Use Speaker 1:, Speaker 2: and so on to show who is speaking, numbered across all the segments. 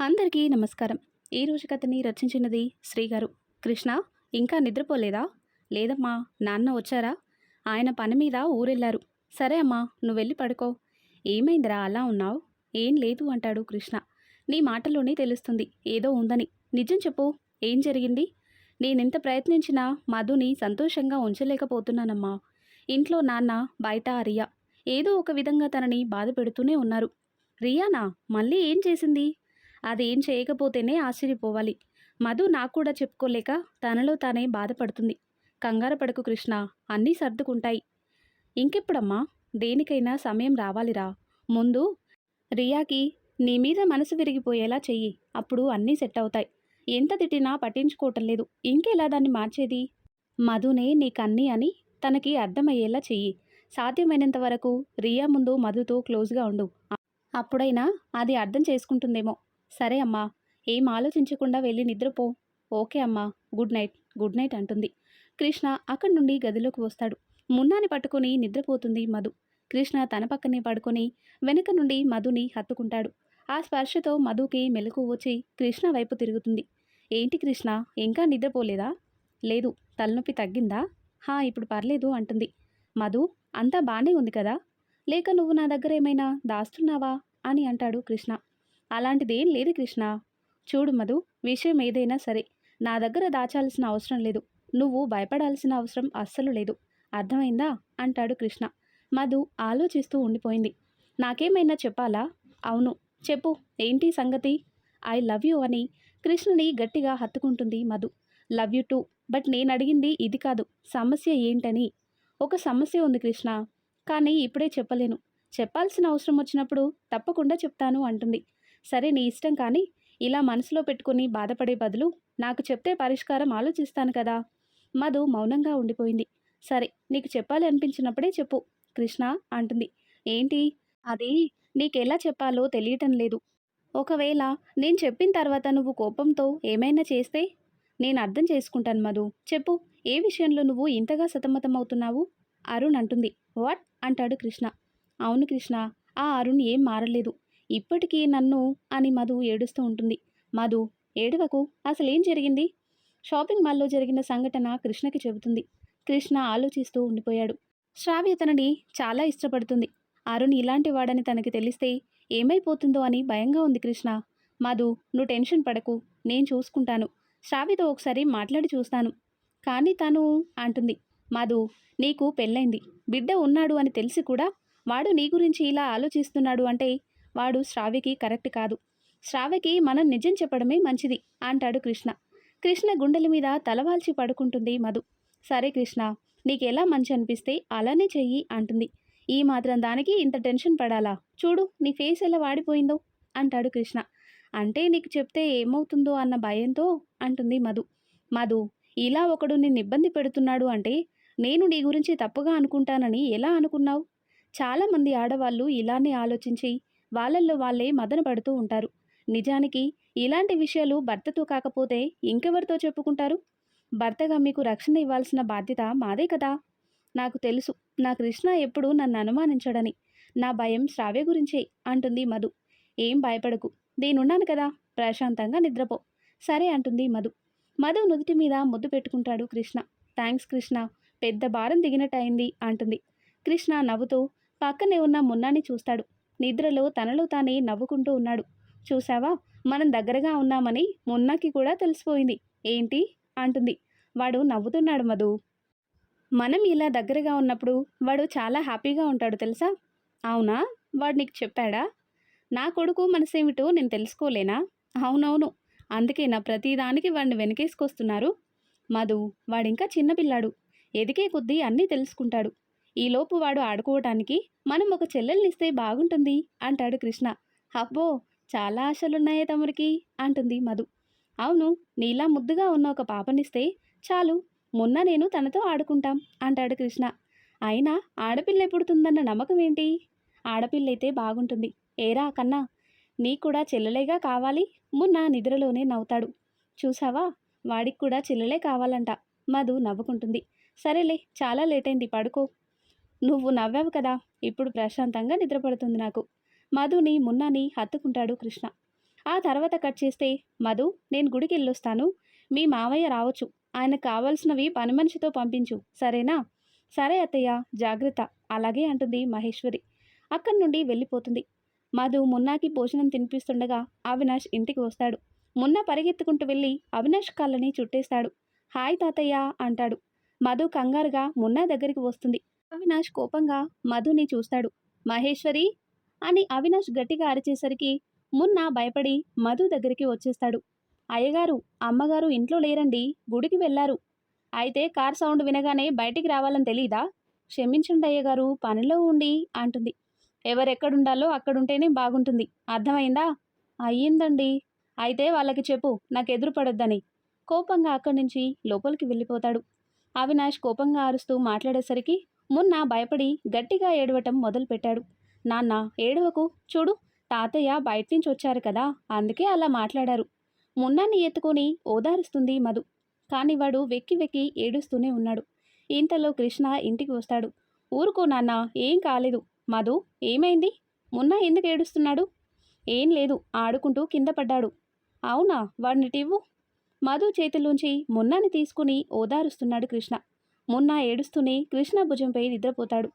Speaker 1: అందరికీ నమస్కారం. ఈ రోజు కథని రచించినది శ్రీగారు. కృష్ణ ఇంకా నిద్రపోలేదా? లేదమ్మా నాన్న వచ్చారా? ఆయన పని మీద ఊరెళ్ళారు. సరే అమ్మా నువ్వు వెళ్ళి పడుకో. ఏమైందిరా అలా ఉన్నావు? ఏం లేదు అంటాడు కృష్ణ. నీ మాటలోనే తెలుస్తుంది ఏదో ఉందని. నిజం చెప్పు ఏం జరిగింది? నేనెంత ప్రయత్నించినా మధుని సంతోషంగా ఉంచలేకపోతున్నానమ్మా. ఇంట్లో నాన్న బయట రియా. ఏదో ఒక విధంగా తనని బాధ పెడుతూనే ఉన్నారు. రియానా మళ్ళీ ఏం చేసింది? అదేం చేయకపోతేనే ఆశ్చర్యపోవాలి. మధు నాకు కూడా చెప్పుకోలేక తనలో తానే బాధపడుతుంది. కంగారు పడకు కృష్ణ అన్నీ సర్దుకుంటాయి. ఇంకెప్పుడమ్మా? దేనికైనా సమయం రావాలిరా. ముందు రియాకి నీ మీద మనసు విరిగిపోయేలా చెయ్యి. అప్పుడు అన్నీ సెట్ అవుతాయి ఎంత తిట్టినా పట్టించుకోవటం లేదు. ఇంకెలా దాన్ని మార్చేది? మధునే నీకన్నీ అని తనకి అర్థమయ్యేలా చెయ్యి. సాధ్యమైనంత వరకు రియా ముందు మధుతో క్లోజ్గా ఉండు. అప్పుడైనా అది అర్థం చేసుకుంటుందేమో. సరే అమ్మా ఏం ఆలోచించకుండా వెళ్ళి నిద్రపో. ఓకే అమ్మా గుడ్ నైట్ గుడ్ నైట్ అంటుంది. కృష్ణ అక్కడి నుండి గదిలోకి వస్తాడు. మున్నాని పట్టుకొని నిద్రపోతుంది మధు. కృష్ణ తన పక్కనే పడుకొని వెనుక నుండి మధుని హత్తుకుంటాడు. ఆ స్పర్శతో మధుకి మెలకు వచ్చి కృష్ణ వైపు తిరుగుతుంది. ఏంటి కృష్ణ ఇంకా నిద్రపోలేదా? లేదు తలనొప్పి తగ్గిందా? హా ఇప్పుడు పర్లేదు అంటుంది. మధు అంతా బాగానే ఉంది కదా? లేక నువ్వు నా దగ్గర ఏమైనా దాస్తున్నావా? అని అంటాడు కృష్ణ. అలాంటిదేం లేదు కృష్ణ. చూడు మధు విషయం ఏదైనా సరే. నా దగ్గర దాచాల్సిన అవసరం లేదు. నువ్వు భయపడాల్సిన అవసరం అస్సలు లేదు. అర్థమైందా? అంటాడు కృష్ణ. మధు ఆలోచిస్తూ ఉండిపోయింది. నాకేమైనా చెప్పాలా? అవును. చెప్పు. ఏంటి సంగతి? ఐ లవ్ యూ అని కృష్ణుని గట్టిగా హత్తుకుంటుంది Madhu. Love you too. But నేను అడిగింది ఇది కాదు. సమస్య ఏంటని. ఒక సమస్య ఉంది కృష్ణ. కానీ ఇప్పుడే చెప్పలేను. చెప్పాల్సిన అవసరం వచ్చినప్పుడు తప్పకుండా చెప్తాను అంటుంది. సరే నీ ఇష్టం కానీ ఇలా మనసులో పెట్టుకుని బాధపడే బదులు నాకు చెప్తే పరిష్కారం ఆలోచిస్తాను కదా. మధు మౌనంగా ఉండిపోయింది. సరే నీకు చెప్పాలి అనిపించినప్పుడే చెప్పు. కృష్ణ అంటుంది. ఏంటి? అది నీకెలా చెప్పాలో తెలియటం లేదు. ఒకవేళ నేను చెప్పిన తర్వాత నువ్వు కోపంతో ఏమైనా చేస్తే నేను అర్థం చేసుకుంటాను మధు. చెప్పు ఏ విషయంలో నువ్వు ఇంతగా సతమతమవుతున్నావు? అరుణ్ అంటుంది. వాట్? అంటాడు కృష్ణ. అవును కృష్ణ ఆ అరుణ్ ఏం మారలేదు. ఇప్పటికీ నన్ను అని మధు ఏడుస్తూ ఉంటుంది. మధు ఏడవకు అసలేం జరిగింది? షాపింగ్ మాల్లో జరిగిన సంఘటన కృష్ణకి చెబుతుంది. కృష్ణ ఆలోచిస్తూ ఉండిపోయాడు. శ్రావ్య తనని చాలా ఇష్టపడుతుంది. అరుణ్ ఇలాంటి వాడని తనకి తెలిస్తే ఏమైపోతుందో అని భయంగా ఉంది కృష్ణ. మధు నువ్వు టెన్షన్ పడకు నేను చూసుకుంటాను. శ్రావ్యతో ఒకసారి మాట్లాడి చూస్తాను. కానీ తను అంటుంది మధు నీకు పెళ్ళైంది. బిడ్డ ఉన్నాడు అని తెలిసి కూడా వాడు నీ గురించి ఇలా ఆలోచిస్తున్నాడు అంటే వాడు శ్రావ్యకి కరెక్ట్ కాదు. శ్రావ్యకి మనం నిజం చెప్పడమే మంచిది అంటాడు కృష్ణ. కృష్ణ గుండెల మీద తలవాల్చి పడుకుంటుంది మధు. సరే కృష్ణ నీకెలా మంచి అనిపిస్తే అలానే చెయ్యి అంటుంది. ఈ మాత్రం దానికి ఇంత టెన్షన్ పడాలా? చూడు నీ ఫేస్ ఎలా వాడిపోయిందో అంటాడు కృష్ణ. అంటే నీకు చెప్తే ఏమవుతుందో అన్న భయంతో అంటుంది మధు. మధు ఇలా ఒకడు నిన్ను ఇబ్బంది పెడుతున్నాడు అంటే నేను నీ గురించి తప్పుగా అనుకుంటానని ఎలా అనుకున్నావు? చాలామంది ఆడవాళ్ళు ఇలానే ఆలోచించి వాళ్ళల్లో వాళ్ళే మదన పడుతూ ఉంటారు. నిజానికి ఇలాంటి విషయాలు భర్తతో కాకపోతే ఇంకెవరితో చెప్పుకుంటారు? భర్తగా మీకు రక్షణ ఇవ్వాల్సిన బాధ్యత మాదే కదా? నాకు తెలుసు. నా కృష్ణ ఎప్పుడూ నన్ను అనుమానించడని. నా భయం శ్రావ్య గురించే అంటుంది మధు. ఏం భయపడకు. నేనున్నాను కదా. ప్రశాంతంగా నిద్రపో. సరే అంటుంది మధు. మధు నుదుటి మీద ముద్దు పెట్టుకుంటాడు కృష్ణ. థ్యాంక్స్ కృష్ణ. పెద్ద భారం దిగినట్టయింది అంటుంది. కృష్ణ నవ్వుతూ పక్కనే ఉన్న మున్నాని చూస్తాడు. నిద్రలో తనలో తానే నవ్వుకుంటూ ఉన్నాడు. చూసావా మనం దగ్గరగా ఉన్నామని మున్నాకి కూడా తెలిసిపోయింది. ఏంటి? అంటుంది. వాడు నవ్వుతున్నాడు మధు. మనం ఇలా దగ్గరగా ఉన్నప్పుడు వాడు చాలా హ్యాపీగా ఉంటాడు తెలుసా? అవునా? వాడు నీకు చెప్పాడా? నా కొడుకు మనసేమిటో నేను తెలుసుకోలేనా? అవునవును. అందుకే నా ప్రతిదానికి వాడిని వెనకేసుకొస్తున్నారు. మధు వాడింకా చిన్నపిల్లాడు ఎదిగే కొద్దీ అన్నీ తెలుసుకుంటాడు. ఈలోపు వాడు ఆడుకోవటానికి మనం ఒక చెల్లెల్నిస్తే బాగుంటుంది అంటాడు కృష్ణ. అబ్బో చాలా ఆశలున్నాయే తమరికి అంటుంది మధు. అవును నీలా ముద్దుగా ఉన్న ఒక పాపనిస్తే చాలు మొన్న నేను తనతో ఆడుకుంటాం అంటాడు కృష్ణ. అయినా ఆడపిల్ల పుడుతుందన్న నమ్మకం ఏంటి? ఆడపిల్లైతే బాగుంటుంది. ఏరా కన్నా నీ కూడా చెల్లెలేగా కావాలి మొన్న నిద్రలోనే నవ్వుతాడు. చూసావా వాడికి కూడా చెల్లెలే కావాలంట మధు నవ్వుకుంటుంది. సరేలే చాలా లేట్ అయింది పడుకో నువ్వు నవ్వావు కదా? ఇప్పుడు ప్రశాంతంగా నిద్రపడుతుంది నాకు. మధుని మున్నాని హత్తుకుంటాడు కృష్ణ. ఆ తర్వాత కట్ చేస్తే మధు నేను గుడికి వెళ్ళొస్తాను. మీ మావయ్య రావచ్చు. ఆయనకు కావాల్సినవి పని మనిషితో పంపించు. సరేనా? సరే అత్తయ్య జాగ్రత్త. అలాగే అంటుంది మహేశ్వరి. అక్కడి నుండి వెళ్ళిపోతుంది. మధు మున్నాకి భోజనం తినిపిస్తుండగా అవినాష్ ఇంటికి వస్తాడు. మున్నా పరిగెత్తుకుంటూ వెళ్ళి అవినాష్ కాళ్ళని చుట్టేస్తాడు. హాయ్ తాతయ్య అంటాడు. మధు కంగారుగా మున్నా దగ్గరికి వస్తుంది. అవినాష్ కోపంగా మధుని చూస్తాడు. మహేశ్వరి అని అవినాష్ గట్టిగా అరిచేసరికి మున్న భయపడి మధు దగ్గరికి వచ్చేస్తాడు. అయ్యగారు అమ్మగారు ఇంట్లో లేరండి గుడికి వెళ్ళారు. అయితే కార్ సౌండ్ వినగానే బయటికి రావాలని తెలీదా? క్షమించండి అయ్యగారు పనిలో ఉండి అంటుంది. ఎవరెక్కడుండాలో అక్కడుంటేనే బాగుంటుంది. అర్థమైందా? అయ్యిందండి. అయితే వాళ్ళకి చెప్పు నాకు ఎదురు పడొద్దని. కోపంగా అక్కడి నుంచి లోపలికి వెళ్ళిపోతాడు. అవినాష్ కోపంగా అరుస్తూ మాట్లాడేసరికి మున్న భయపడి గట్టిగా ఏడవటం మొదలుపెట్టాడు. నాన్న ఏడవకు చూడు తాతయ్య బయట నుంచి వచ్చారు కదా అందుకే అలా మాట్లాడారు. మున్నాన్ని ఎత్తుకొని ఓదారుస్తుంది మధు. కాని వాడు వెక్కి వెక్కి ఏడుస్తూనే ఉన్నాడు. ఇంతలో కృష్ణ ఇంటికి వస్తాడు. ఊరుకో నాన్న ఏం కాలేదు. మధు ఏమైంది? మున్నా ఎందుకు ఏడుస్తున్నాడు? ఏం లేదు ఆడుకుంటూ కింద పడ్డాడు. అవునా వాడిని టివ్వు. మధు చేతిలోంచి మున్నాని తీసుకుని ఓదారుస్తున్నాడు కృష్ణ. మున్నా ఏడుస్తూనే కృష్ణ భుజంపై నిద్రపోతాడు.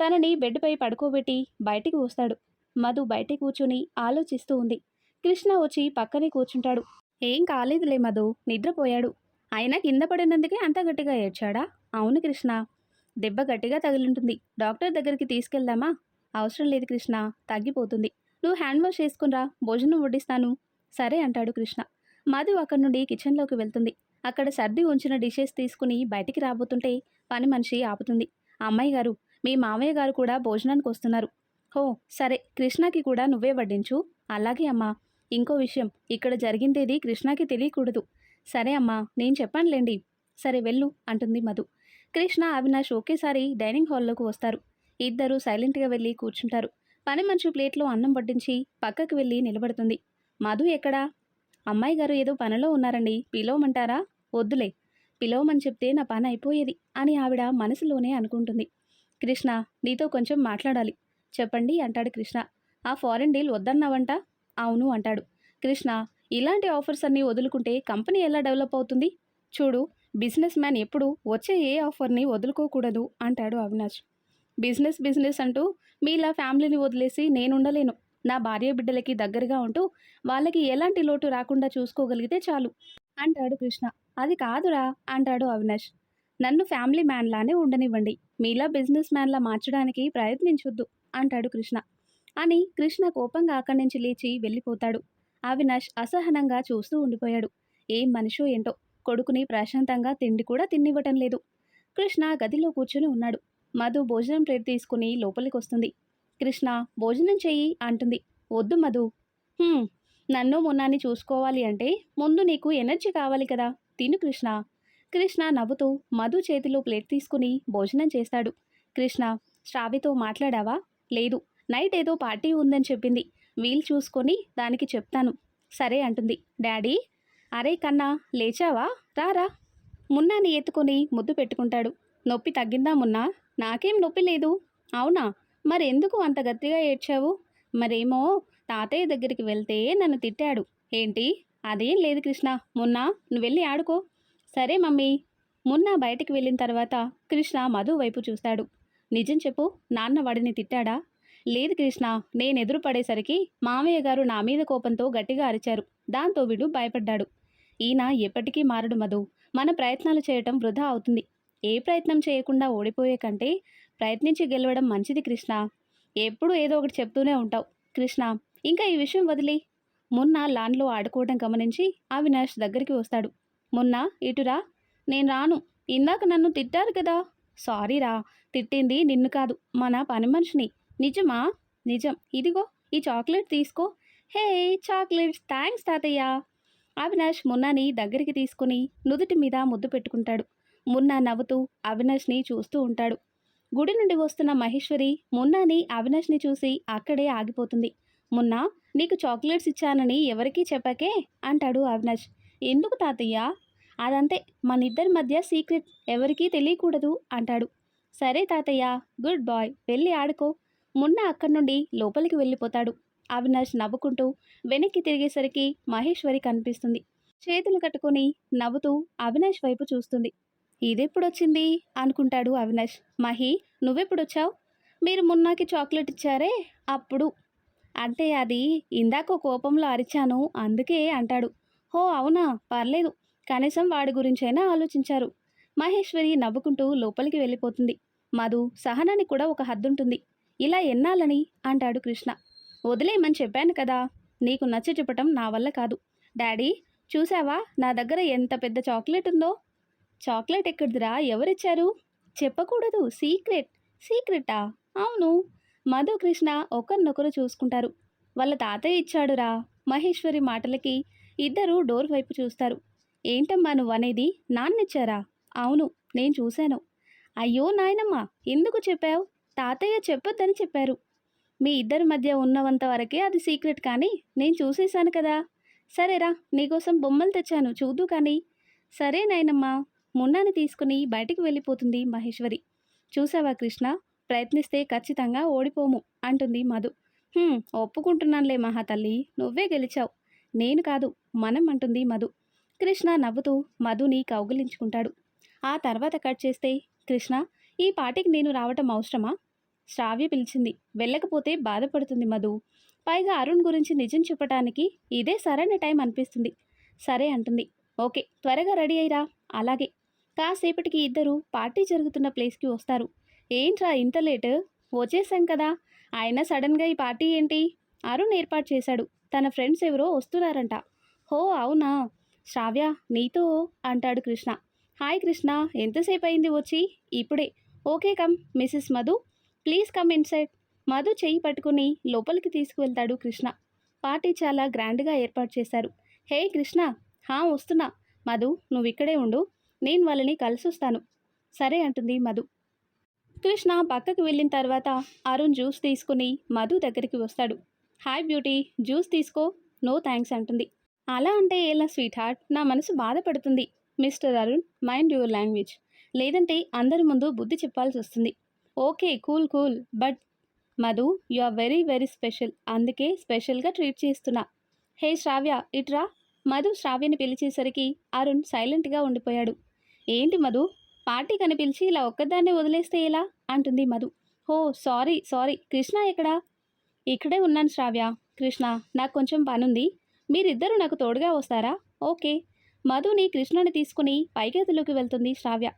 Speaker 1: తనని బెడ్పై పడుకోబెట్టి బయటికి వస్తాడు. మధు బయట కూర్చుని ఆలోచిస్తూ ఉంది. కృష్ణ వచ్చి పక్కనే కూర్చుంటాడు. ఏం కాలేదులే మధు నిద్రపోయాడు. అయినా కింద పడినందుకే అంత గట్టిగా ఏడ్చాడా? అవును కృష్ణ. దెబ్బ గట్టిగా తగిలింటుంది. డాక్టర్ దగ్గరికి తీసుకెళ్దామా? అవసరం లేదు కృష్ణ. తగ్గిపోతుంది. నువ్వు హ్యాండ్ వాష్ చేసుకునిరా భోజనం వడ్డిస్తాను. సరే అంటాడు కృష్ణ. మధు అక్కడి నుండి కిచెన్లోకి వెళ్తుంది. అక్కడ సర్ది ఉంచిన డిషెస్ తీసుకుని బయటికి రాబోతుంటే పని మనిషి ఆపుతుంది. అమ్మాయి గారు మీ మామయ్య గారు కూడా భోజనానికి వస్తున్నారు. హో సరే కృష్ణకి కూడా నువ్వే వడ్డించు. అలాగే అమ్మా ఇంకో విషయం ఇక్కడ జరిగిందేది కృష్ణకి తెలియకూడదు. సరే అమ్మా నేను చెప్పానులేండి. సరే వెళ్ళు అంటుంది మధు. కృష్ణ అవినాష్ ఒకేసారి డైనింగ్ హాల్లోకి వస్తారు. ఇద్దరు సైలెంట్గా వెళ్ళి కూర్చుంటారు. పని మనిషి ప్లేట్లో అన్నం వడ్డించి పక్కకు వెళ్ళి నిలబడుతుంది. మధు ఎక్కడా? అమ్మాయి గారు ఏదో పనిలో ఉన్నారండి. పిలవమంటారా? వద్దులే పిలవమని చెప్తే నా పని అయిపోయేది అని ఆవిడ మనసులోనే అనుకుంటుంది. కృష్ణ నీతో కొంచెం మాట్లాడాలి. చెప్పండి అంటాడు కృష్ణ. ఆ ఫారెన్ డీల్ వద్దన్నావంట? అవును అంటాడు. కృష్ణ ఇలాంటి ఆఫర్స్ అన్నీ వదులుకుంటే కంపెనీ ఎలా డెవలప్ అవుతుంది? చూడు బిజినెస్ మ్యాన్ ఎప్పుడు వచ్చే ఏ ఆఫర్ని వదులుకోకూడదు అంటాడు అవినాష్. బిజినెస్ బిజినెస్ అంటూ మీలా ఫ్యామిలీని వదిలేసి నేను ఉండలేను నా భార్య బిడ్డలకి దగ్గరగా ఉంటూ వాళ్ళకి ఎలాంటి లోటు రాకుండా చూసుకోగలిగితే చాలు అంటాడు కృష్ణ. అది కాదురా అంటాడు అవినాష్. నన్ను ఫ్యామిలీ మ్యాన్లానే ఉండనివ్వండి. మీలా బిజినెస్ మ్యాన్లా మార్చడానికి ప్రయత్నించొద్దు అంటాడు కృష్ణ. అని కృష్ణ కోపంగా అక్కడి నుంచి లేచి వెళ్ళిపోతాడు. అవినాష్ అసహనంగా చూస్తూ ఉండిపోయాడు. ఏం మనిషో ఏంటో కొడుకుని ప్రశాంతంగా తిండి కూడా తిన్నివ్వటం లేదు. కృష్ణ గదిలో కూర్చుని ఉన్నాడు. మధు భోజనం ప్లేట్ తీసుకుని లోపలికి వస్తుంది కృష్ణ భోజనం చెయ్యి అంటుంది. వద్దు మధు. నన్ను మొన్నాన్ని చూసుకోవాలి అంటే ముందు నీకు ఎనర్జీ కావాలి కదా తిను కృష్ణ. కృష్ణ నవ్వుతూ మధు చేతిలో ప్లేట్ తీసుకుని భోజనం చేస్తాడు. కృష్ణ శ్రావితో మాట్లాడావా? లేదు. నైట్ ఏదో పార్టీ ఉందని చెప్పింది. వీలు చూసుకొని దానికి చెప్తాను. సరే అంటుంది. డాడీ? అరే కన్నా లేచావా? రారా మున్నాని ఎత్తుకొని ముద్దు పెట్టుకుంటాడు. నొప్పి తగ్గిందా మున్నా? నాకేం నొప్పి లేదు. అవునా? మరి ఎందుకు అంత గట్టిగా ఏడ్చావు? మరేమో తాతయ్య దగ్గరికి వెళ్తే నన్ను తిట్టాడు. ఏంటి? అదేం లేదు కృష్ణ. మొన్న నువ్వు వెళ్ళి ఆడుకో. సరే మమ్మీ. మొన్న బయటికి వెళ్ళిన తర్వాత కృష్ణ మధు వైపు చూస్తాడు. నిజం చెప్పు నాన్న వాడిని తిట్టాడా? లేదు కృష్ణ నేను ఎదురు పడేసరికి మామయ్య గారు నా మీద కోపంతో గట్టిగా అరిచారు. దాంతో వీడు భయపడ్డాడు. ఈయన ఎప్పటికీ మారడు మధు. మన ప్రయత్నాలు చేయటం వృధా అవుతుంది. ఏ ప్రయత్నం చేయకుండా ఓడిపోయే కంటే ప్రయత్నించి గెలవడం మంచిది కృష్ణ. ఎప్పుడూ ఏదో ఒకటి చెప్తూనే ఉంటావు. కృష్ణ ఇంకా ఈ విషయం వదిలి మొన్న లాన్లో ఆడుకోవడం గమనించి అవినాష్ దగ్గరికి వస్తాడు. మొన్న ఇటురా. నేను రాను. ఇందాక నన్ను తిట్టారు కదా. సారీరా. తిట్టింది నిన్ను కాదు. మన పని మనిషిని. నిజమా? నిజం. ఇదిగో ఈ చాక్లెట్ తీసుకో. హే చాక్లెట్స్. థ్యాంక్స్ తాతయ్య. అవినాష్ మున్నాని దగ్గరికి తీసుకుని నుదుటి మీద ముద్దు పెట్టుకుంటాడు. మున్నా నవ్వుతూ అవినాష్ని చూస్తూ ఉంటాడు. గుడి నుండి వస్తున్న మహేశ్వరి మున్నాని అవినాష్ని చూసి అక్కడే ఆగిపోతుంది. మొన్న నీకు చాక్లెట్స్ ఇచ్చానని ఎవరికీ చెప్పకే? అంటాడు అవినాష్. ఎందుకు తాతయ్య? అదంతే మన ఇద్దరి మధ్య సీక్రెట్ ఎవరికీ తెలియకూడదు అంటాడు. సరే తాతయ్య గుడ్ బాయ్ వెళ్ళి ఆడుకో. మున్న అక్కడి నుండి లోపలికి వెళ్ళిపోతాడు. అవినాష్ నవ్వుకుంటూ వెనక్కి తిరిగేసరికి మహేశ్వరి కనిపిస్తుంది. చేతులు కట్టుకొని నవ్వుతూ అవినాష్ వైపు చూస్తుంది. ఇదెప్పుడొచ్చింది? అనుకుంటాడు అవినాష్. మహి నువ్వెప్పుడొచ్చావు? మీరు మున్నాకి చాక్లెట్ ఇచ్చారే? అప్పుడు అంటే అది ఇందాక కోపంలో అరిచాను అందుకే అంటాడు. హో అవునా? పర్లేదు. కనీసం వాడి గురించైనా ఆలోచించారు. మహేశ్వరి నవ్వుకుంటూ లోపలికి వెళ్ళిపోతుంది. మధు సహనానికి కూడా ఒక హద్దుంటుంది. ఇలా ఎన్నాలని? అంటాడు కృష్ణ. వదిలేయమని చెప్పాను కదా. నీకు నచ్చ చెప్పటం నా వల్ల కాదు. డాడీ చూసావా నా దగ్గర ఎంత పెద్ద చాక్లెట్ ఉందో? చాక్లెట్ ఎక్కడిదిరా? ఎవరిచ్చారు? చెప్పకూడదు. సీక్రెట్. సీక్రెటా? అవును. మధు కృష్ణ ఒకరినొకరు చూసుకుంటారు. వాళ్ళ తాతయ్య ఇచ్చాడురా. మహేశ్వరి మాటలకి ఇద్దరు డోర్ వైపు చూస్తారు. ఏంటమ్మా నువ్వు అనేది నాన్నిచ్చారా అవును నేను చూశాను. అయ్యో నాయనమ్మ ఎందుకు చెప్పావు? తాతయ్య చెప్పొద్దని చెప్పారు. మీ ఇద్దరి మధ్య ఉన్నంత వరకే అది సీక్రెట్ కానీ నేను చూసేశాను కదా. సరేరా నీకోసం బొమ్మలు తెచ్చాను చూద్దు కానీ. సరే నాయనమ్మ మున్నాని తీసుకుని బయటికి వెళ్ళిపోతుంది మహేశ్వరి. చూసావా కృష్ణ? ప్రయత్నిస్తే ఖచ్చితంగా ఓడిపోము అంటుంది మధు. ఒప్పుకుంటున్నానులే మహాతల్లి నువ్వే గెలిచావు. నేను కాదు మనం అంటుంది మధు. కృష్ణ నవ్వుతూ మధుని కౌగిలించుకుంటాడు. ఆ తర్వాత కట్ చేస్తే కృష్ణ ఈ పాటికి నేను రావటం అవసరమా? శ్రావ్య పిలిచింది. వెళ్ళకపోతే బాధపడుతుంది మధు. పైగా అరుణ్ గురించి నిజం చెప్పటానికి ఇదే సరైన టైం అనిపిస్తుంది. సరే అంటుంది. ఓకే త్వరగా రెడీ అయ్యిరా. అలాగే. కాసేపటికి ఇద్దరు పార్టీ జరుగుతున్న ప్లేస్కి వస్తారు. ఏంట్రా ఇంత లేట్? వచ్చేసాం కదా. ఆయన సడన్గా ఈ పార్టీ ఏంటి? అరుణ్ ఏర్పాటు చేశాడు. తన ఫ్రెండ్స్ ఎవరో వస్తున్నారంట. హో అవునా? శ్రావ్య నీతో అంటాడు కృష్ణ. హాయ్ కృష్ణ ఎంతసేపు అయింది వచ్చి? ఇప్పుడే. Okay come Mrs Madhu. Please come inside Madhu చెయ్యి పట్టుకుని లోపలికి తీసుకువెళ్తాడు కృష్ణ. పార్టీ చాలా గ్రాండ్గా ఏర్పాటు చేశారు. హే కృష్ణ హా వస్తున్నా. మధు నువ్వు ఇక్కడే ఉండు. నేను వాళ్ళని కలిసి వస్తాను సరే అంటుంది మధు. కృష్ణ పక్కకు వెళ్ళిన తర్వాత అరుణ్ జ్యూస్ తీసుకుని మధు దగ్గరికి వస్తాడు. హాయ్ బ్యూటీ జ్యూస్ తీసుకో నో థ్యాంక్స్ అంటుంది. అలా అంటే ఎలా స్వీట్ హార్ట్ నా మనసు బాధపడుతుంది. Mr Arun mind your language. లేదంటే అందరి ముందు బుద్ధి చెప్పాల్సి వస్తుంది. Okay cool cool. But Madhu you are very very special. అందుకే స్పెషల్గా ట్రీట్ చేస్తున్నా. హే శ్రావ్య ఇట్రా. మధు శ్రావ్యని పిలిచేసరికి అరుణ్ సైలెంట్గా ఉండిపోయాడు. ఏంటి మధు? పార్టీ కనిపించి ఇలా ఒక్కదాన్నే వదిలేస్తే ఎలా? అంటుంది Madhu. Oh sorry sorry. Krishna ఎక్కడా? ఇక్కడే ఉన్నాను శ్రావ్య. కృష్ణ నాకు కొంచెం పనుంది. మీరిద్దరూ నాకు తోడుగా వస్తారా? ఓకే. మధుని కృష్ణని తీసుకుని పైగదిలోకి వెళ్తుంది శ్రావ్య.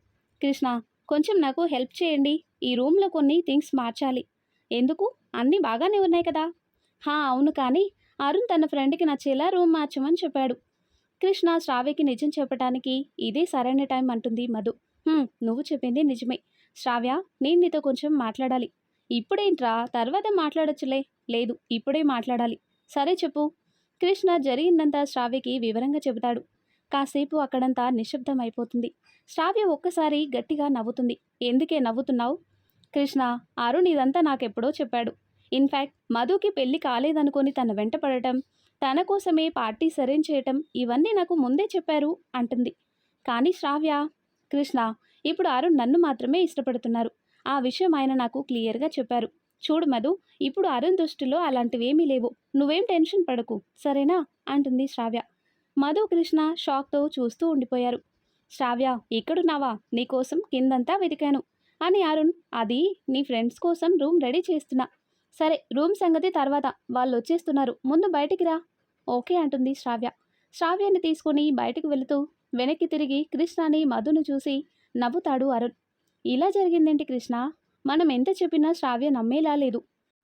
Speaker 1: కృష్ణ కొంచెం నాకు హెల్ప్ చేయండి. ఈ రూమ్లో కొన్ని థింగ్స్ మార్చాలి. ఎందుకు? అన్నీ బాగానే ఉన్నాయి కదా? హా అవును కానీ అరుణ్ తన ఫ్రెండ్కి నచ్చేలా రూమ్ మార్చమని చెప్పాడు. కృష్ణ శ్రావ్యకి నిజం చెప్పడానికి ఇదే సరైన టైం అంటుంది మధు. నువ్వు చెప్పింది నిజమే. శ్రావ్య నేను నీతో కొంచెం మాట్లాడాలి. ఇప్పుడేంట్రా? తర్వాత మాట్లాడొచ్చులే. లేదు ఇప్పుడే మాట్లాడాలి. సరే చెప్పు. కృష్ణ జరిగిందంతా శ్రావ్యకి వివరంగా చెబుతాడు. కాసేపు అక్కడంతా నిశ్శబ్దం అయిపోతుంది శ్రావ్య ఒక్కసారి గట్టిగా నవ్వుతుంది. ఎందుకే నవ్వుతున్నావు? కృష్ణ అరుణ్ ఇదంతా నాకెప్పుడో చెప్పాడు. ఇన్ఫ్యాక్ట్ మధుకి పెళ్ళి కాలేదనుకొని తన వెంట పడటం తన కోసమే పార్టీ సరేం చేయటం ఇవన్నీ నాకు ముందే చెప్పారు అంటుంది. కానీ శ్రావ్య కృష్ణ ఇప్పుడు అరుణ్ నన్ను మాత్రమే ఇష్టపడుతున్నారు. ఆ విషయం ఆయన నాకు క్లియర్గా చెప్పారు. చూడు మధు ఇప్పుడు అరుణ్ దృష్టిలో అలాంటివేమీ లేవు. నువ్వేం టెన్షన్ పడకు సరేనా? అంటుంది శ్రావ్య. మధు కృష్ణ షాక్తో చూస్తూ ఉండిపోయారు. శ్రావ్య ఇక్కడున్నావా? నీకోసం కిందంతా వెతికాను. అని అరుణ్ అది నీ ఫ్రెండ్స్ కోసం రూమ్ రెడీ చేస్తున్నా. సరే రూమ్ సంగతి తర్వాత. వాళ్ళు వచ్చేస్తున్నారు ముందు బయటికి రా. ఓకే అంటుంది శ్రావ్య. శ్రావ్యాన్ని తీసుకుని బయటకు వెళుతూ వెనక్కి తిరిగి కృష్ణని మధును చూసి నవ్వుతాడు అరుణ్. ఇలా జరిగిందేంటి కృష్ణ? మనం ఎంత చెప్పినా శ్రావ్య నమ్మేలా లేదు.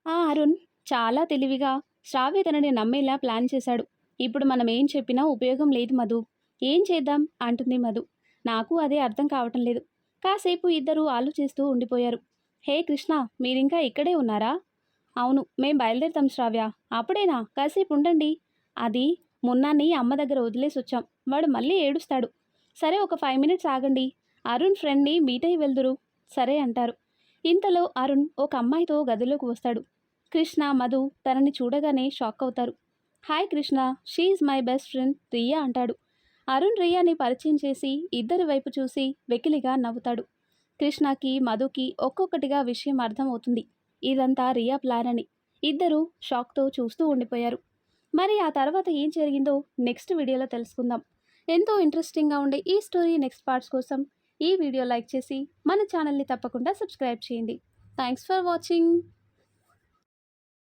Speaker 1: ఆ అరుణ్ చాలా తెలివిగా శ్రావ్య తనని నమ్మేలా ప్లాన్ చేశాడు. ఇప్పుడు మనం ఏం చెప్పినా ఉపయోగం లేదు మధు. ఏం చేద్దాం? అంటుంది మధు. నాకు అదే అర్థం కావటం లేదు. కాసేపు ఇద్దరూ ఆలోచిస్తూ ఉండిపోయారు. హే కృష్ణ మీరింకా ఇక్కడే ఉన్నారా? అవును మేం బయలుదేరుతాం శ్రావ్య. అప్పుడేనా? కాసేపు ఉండండి. అది మొన్నాన్ని అమ్మ దగ్గర వదిలేసి వచ్చాం. వాడు మళ్ళీ ఏడుస్తాడు. సరే ఒక ఫైవ్ మినిట్స్ ఆగండి. అరుణ్ ఫ్రెండ్ని మీట్ అయి వెళ్దురు. సరే అంటారు. ఇంతలో అరుణ్ ఒక అమ్మాయితో గదిలోకి వస్తాడు. కృష్ణ మధు తనని చూడగానే షాక్ అవుతారు. Hi Krishna she's my best friend Riya అంటాడు. అరుణ్ రియాని పరిచయం చేసి ఇద్దరి వైపు చూసి వెకిలిగా నవ్వుతాడు. కృష్ణకి మధుకి ఒక్కొక్కటిగా విషయం అర్థమవుతుంది. ఇదంతా రియా ప్లాన్ అని. ఇద్దరూ షాక్తో చూస్తూ ఉండిపోయారు. మరి ఆ తర్వాత ఏం జరిగిందో నెక్స్ట్ వీడియోలో తెలుసుకుందాం. ఎంతో ఇంట్రెస్టింగ్గా ఉండే ఈ స్టోరీ నెక్స్ట్ పార్ట్స్ కోసం ఈ వీడియో లైక్ చేసి మన ఛానల్ని తప్పకుండా సబ్స్క్రైబ్ చేయండి. Thanks for watching